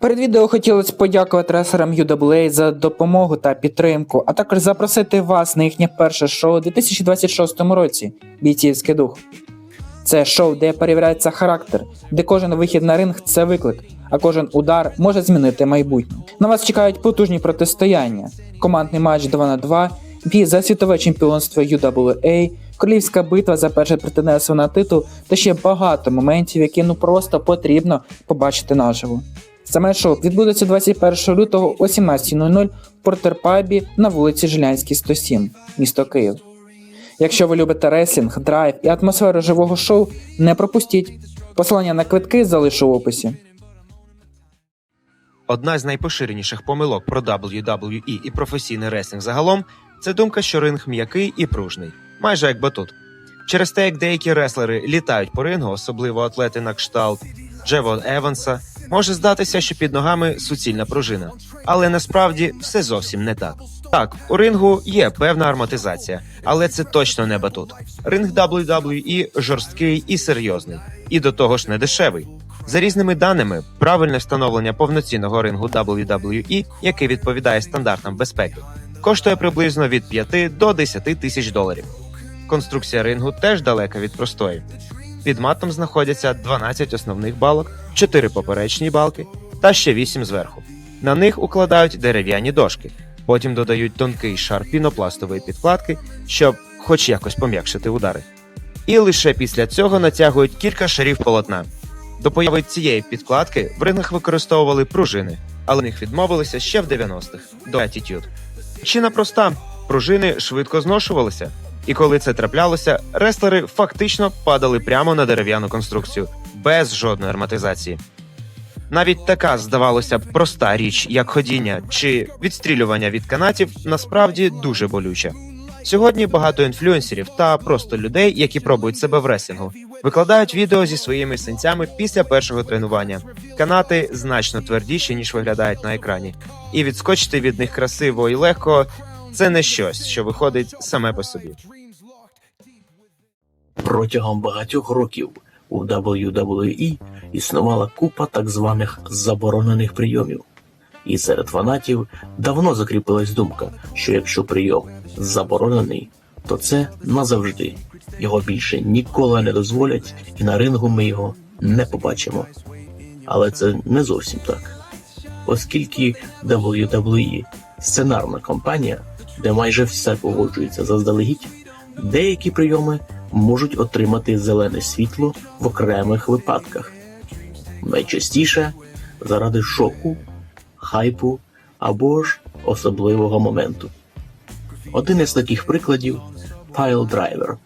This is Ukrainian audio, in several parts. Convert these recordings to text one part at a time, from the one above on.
Перед відео хотілося подякувати ресерам UWA за допомогу та підтримку, а також запросити вас на їхнє перше шоу у 2026 році Бійцівський дух. Це шоу, де перевіряється характер, де кожен вихід на ринг це виклик, а кожен удар може змінити майбутнє. На вас чекають потужні протистояння, командний матч 2 на 2, бій за світове чемпіонство UWA, королівська битва за перше претендентство на титул та ще багато моментів, які ну просто потрібно побачити наживо. Саме шоу відбудеться 21 лютого о 17.00 в Портерпабі на вулиці Жилянській, 107, місто Київ. Якщо ви любите реслінг, драйв і атмосферу живого шоу, не пропустіть. Посилання на квитки залишу в описі. Одна з найпоширеніших помилок про WWE і професійний реслінг загалом це думка, що ринг м'який і пружний, майже як батут. Через те, як деякі реслери літають по рингу, особливо атлети на кшталт Джево Еванса, може здатися, що під ногами суцільна пружина. Але насправді все зовсім не так. Так, у рингу є певна ароматизація, але це точно не батут. Ринг WWE жорсткий і серйозний, і до того ж не дешевий. За різними даними, правильне встановлення повноцінного рингу WWE, який відповідає стандартам безпеки, коштує приблизно від 5 до 10 тисяч доларів. Конструкція рингу теж далека від простої. Під матом знаходяться 12 основних балок, 4 поперечні балки та ще 8 зверху. На них укладають дерев'яні дошки, потім додають тонкий шар пінопластової підкладки, щоб хоч якось пом'якшити удари. І лише після цього натягують кілька шарів полотна. До появи цієї підкладки в рингах використовували пружини, але них відмовилися ще в 90-х до Attitude. Причина проста: пружини швидко зношувалися, і коли це траплялося, реслери фактично падали прямо на дерев'яну конструкцію без жодної арматизації. Навіть така, здавалося б, проста річ, як ходіння чи відстрілювання від канатів, насправді дуже болюча. Сьогодні багато інфлюенсерів та просто людей, які пробують себе в реслінгу, викладають відео зі своїми синцями після першого тренування. Канати значно твердіші, ніж виглядають на екрані, і відскочити від них красиво і легко це не щось, що виходить саме по собі. Протягом багатьох років у WWE існувала купа так званих заборонених прийомів. І серед фанатів давно закріпилась думка, що якщо прийом заборонений, то це назавжди. Його більше ніколи не дозволять, і на рингу ми його не побачимо. Але це не зовсім так. Оскільки WWE – сценарна компанія, де майже все погоджується заздалегідь, деякі прийоми можуть отримати зелене світло в окремих випадках. Найчастіше заради шоку, хайпу або ж особливого моменту. Один із таких прикладів пайл-драйвер.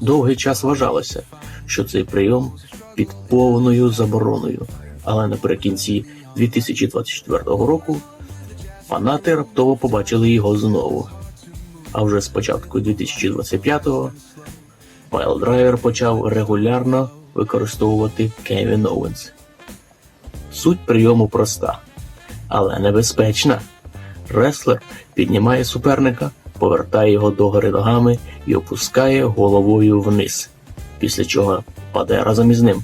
Довгий час вважалося, що цей прийом під повною забороною, але наприкінці 2024 року фанати раптово побачили його знову. А вже з початку 2025-го Пайл-драйвер почав регулярно використовувати Кевін Оуенс. Суть прийому проста, але небезпечна. Реслер піднімає суперника, повертає його догори ногами і опускає головою вниз, після чого падає разом із ним,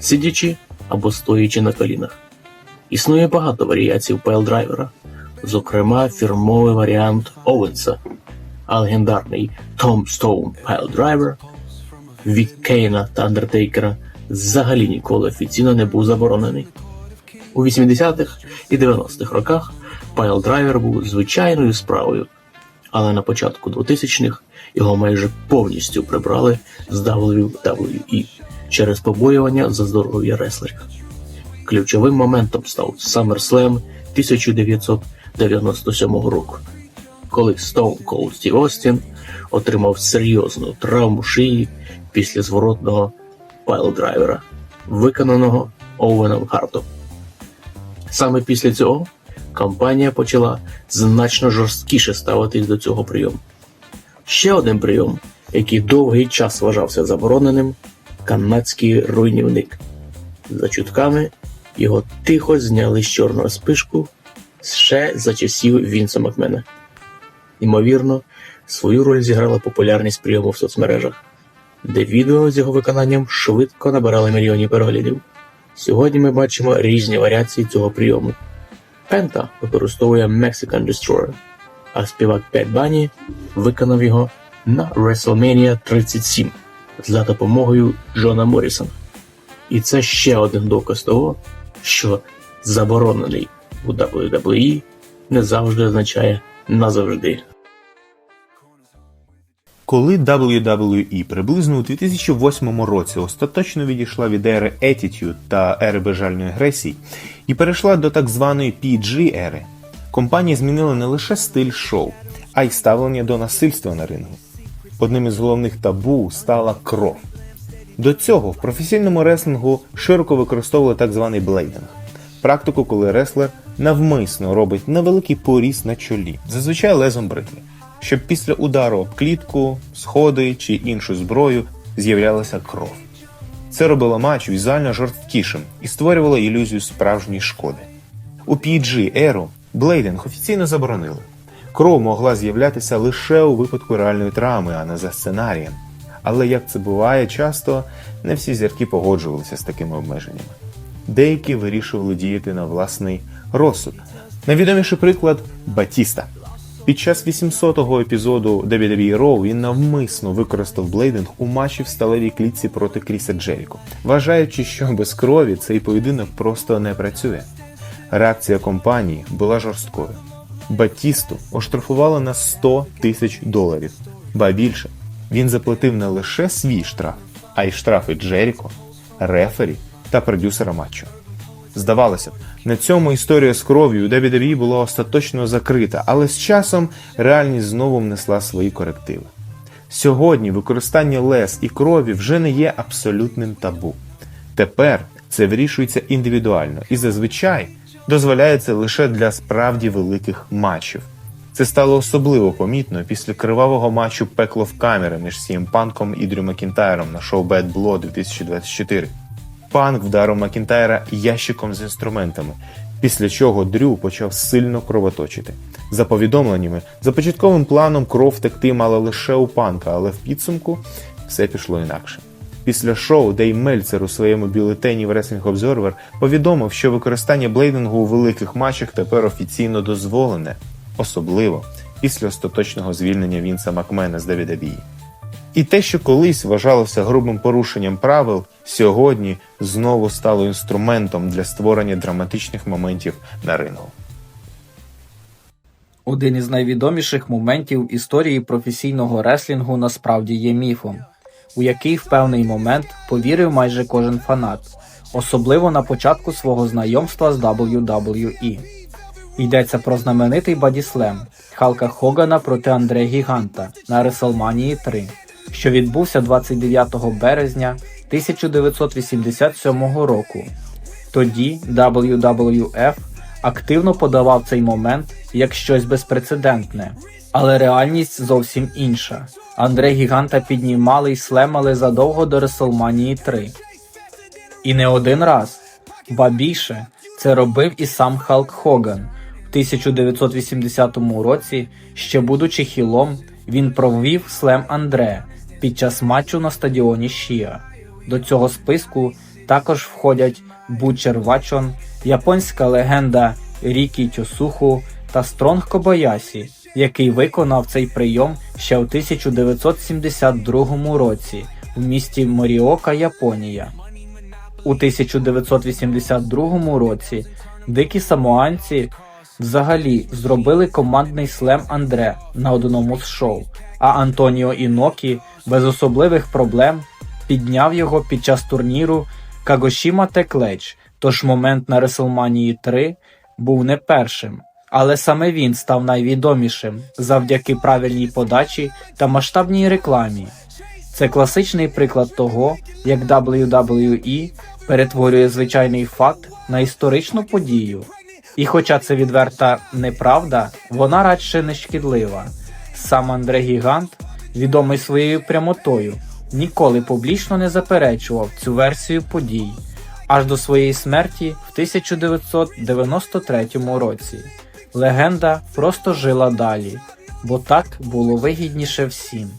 сидячи або стоячи на колінах. Існує багато варіацій пайл-драйвера, зокрема фірмовий варіант Оуенса, а легендарний Том Стоун Пайл-драйвер від Кейна та Андертейкера взагалі ніколи офіційно не був заборонений. У 80-х і 90-х роках пайл-драйвер був звичайною справою, але на початку 2000-х його майже повністю прибрали з WWE через побоювання за здоров'я реслерів. Ключовим моментом став SummerSlam 1997 року, коли Stone Cold Steve Austin отримав серйозну травму шиї після зворотного пайл-драйвера, виконаного Оуеном Хартом. Саме після цього компанія почала значно жорсткіше ставитись до цього прийому. Ще один прийом, який довгий час вважався забороненим канадський руйнівник. За чутками його тихо зняли з чорного спишку ще за часів Вінса Макмена. Ймовірно, свою роль зіграла популярність прийому в соцмережах, де відео з його виконанням швидко набирали мільйонів переглядів. Сьогодні ми бачимо різні варіації цього прийому. Пента використовує Mexican Destroyer, а співак Пет Бані виконав його на WrestleMania 37 за допомогою Джона Моррісона. І це ще один доказ того, що заборонений у WWE не завжди означає назавжди. Коли WWE приблизно у 2008 році остаточно відійшла від ери Attitude та ери безжальної агресії і перейшла до так званої PG ери, компанія змінила не лише стиль шоу, а й ставлення до насильства на рингу. Одним із головних табу стала кров. До цього в професійному реслінгу широко використовували так званий блейдинг практику, коли реслер навмисно робить невеликий поріз на чолі, зазвичай лезом бритви, щоб після удару об клітку, сходи чи іншу зброю з'являлася кров. Це робило матч візуально жорсткішим і створювало ілюзію справжньої шкоди. У PG еру блейдинг офіційно заборонили. Кров могла з'являтися лише у випадку реальної травми, а не за сценарієм. Але як це буває часто, не всі зірки погоджувалися з такими обмеженнями. Деякі вирішували діяти на власний розсуд. Найвідоміший приклад Батіста. Під час 800-го епізоду WWE Raw він навмисно використав блейдинг у матчі в сталевій клітці проти Кріса Джеріко, вважаючи, що без крові цей поєдинок просто не працює. Реакція компанії була жорсткою. Батісту оштрафували на 100 тисяч доларів. Ба більше, він заплатив не лише свій штраф, а й штрафи Джеріко, рефері та продюсера матчу. Здавалося б, на цьому історія з кров'ю у WWE була остаточно закрита, але з часом реальність знову внесла свої корективи. Сьогодні використання лез і крові вже не є абсолютним табу. Тепер це вирішується індивідуально і зазвичай дозволяється лише для справді великих матчів. Це стало особливо помітно після кривавого матчу пекло в камери між CM Панком і Дрю Макінтайром на шоу Bad Blood 2024. Панк вдарив Макінтайра ящиком з інструментами, після чого Дрю почав сильно кровоточити. За повідомленнями, за початковим планом кров текти мала лише у панка, але в підсумку все пішло інакше. Після шоу Дей Мельцер у своєму бюлетені в Wrestling Observer повідомив, що використання блейдингу у великих матчах тепер офіційно дозволене, особливо після остаточного звільнення Вінса Макмена з WWE. І те, що колись вважалося грубим порушенням правил, сьогодні знову стало інструментом для створення драматичних моментів на рингу. Один із найвідоміших моментів історії професійного реслінгу насправді є міфом, у який в певний момент повірив майже кожен фанат, особливо на початку свого знайомства з WWE. Йдеться про знаменитий бодіслем Халка Хогана проти Андре Гіганта на WrestleMania 3, що відбувся 29 березня 1987 року. Тоді WWF активно подавав цей момент як щось безпрецедентне, але реальність зовсім інша. Андре Гіганта піднімали й слемали задовго до WrestleMania 3. І не один раз. Ба більше, це робив і сам Халк Хоган. В 1980 році, ще будучи хілом, він провів слем Андре під час матчу на стадіоні Шіа. До цього списку також входять Бучер Вачон, японська легенда Рікі Тьосуху та Стронг Кобаясі, який виконав цей прийом ще у 1972 році в місті Моріока, Японія. У 1982 році дикі самоанці взагалі зробили командний слем Андре на одному з шоу, а Антоніо Інокі без особливих проблем підняв його під час турніру Кагошіма Теклеч, тож момент на WrestleMania 3 був не першим. Але саме він став найвідомішим завдяки правильній подачі та масштабній рекламі. Це класичний приклад того, як WWE перетворює звичайний факт на історичну подію. І хоча це відверта неправда, вона радше не шкідлива. Сам Андре Гігант, відомий своєю прямотою, ніколи публічно не заперечував цю версію подій аж до своєї смерті в 1993 році. Легенда просто жила далі, бо так було вигідніше всім.